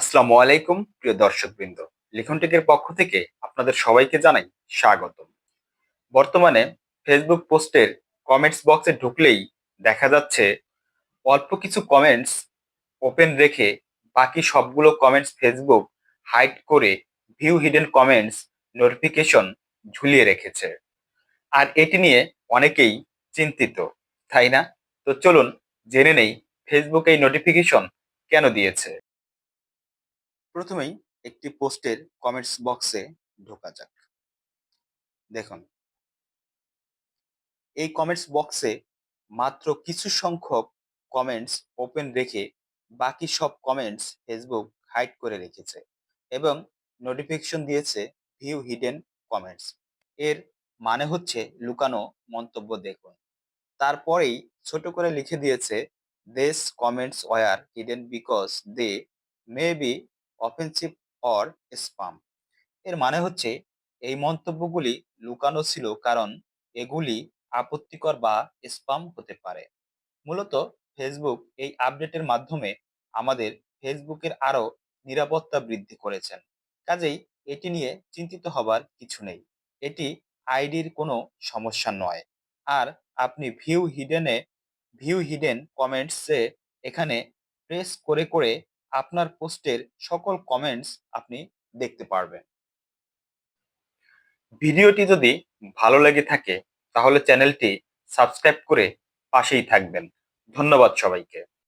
আসসালামু আলাইকুম, প্রিয় দর্শকবৃন্দ। লিখন টেকের পক্ষ থেকে আপনাদের সবাইকে জানাই স্বাগত বর্তমানে ফেসবুক পোস্টের কমেন্টস বক্সে ঢুকলেই দেখা যাচ্ছে অল্প কিছু কমেন্টস ওপেন রেখে বাকি সবগুলো কমেন্টস ফেসবুক হাইড করে ভিউ হিডেন কমেন্টস নোটিফিকেশন ঝুলিয়ে রেখেছে। আর এটি নিয়ে অনেকেই চিন্তিত, তাই না? তো চলুন জেনে নেই ফেসবুক এই নোটিফিকেশন কেন দিয়েছে। প্রথমেই একটি পোস্টের কমেন্টস বক্সে ঢোকা যাক। দেখুন। এই কমেন্টস বক্সে মাত্র কিছু সংখ্যক কমেন্টস ওপেন রেখে বাকি সব কমেন্টস ফেসবুক হাইড করে রেখেছে এবং নোটিফিকেশন দিয়েছে ভিউ হিডেন কমেন্টস এর মানে হচ্ছে লুকানো মন্তব্য দেখুন। তারপরেই ছোট করে লিখে দিয়েছে দেশ comments were hidden because they may be offensive or spam এর মানে হচ্ছে, এই মন্তব্যগুলি লুকানো ছিল কারণ এগুলি আপত্তিকর বা স্পাম হতে পারে। মূলত ফেসবুক এই আপডেটের মাধ্যমে আমাদের ফেসবুকের আরও নিরাপত্তা বৃদ্ধি করেছেন। কাজেই এটি নিয়ে চিন্তিত হবার কিছু নেই। এটি আইডির কোনো সমস্যা নয়। আর আপনি ভিউ হিডেনে ভিউ হিডেন কমেন্টসে এখানে প্রেস করে করে আপনার পোস্টের সকল কমেন্টস আপনি দেখতে পারবেন। ভিডিওটি যদি ভালো লেগে থাকে, তাহলে চ্যানেলটি সাবস্ক্রাইব করে পাশেই থাকবেন। ধন্যবাদ সবাইকে।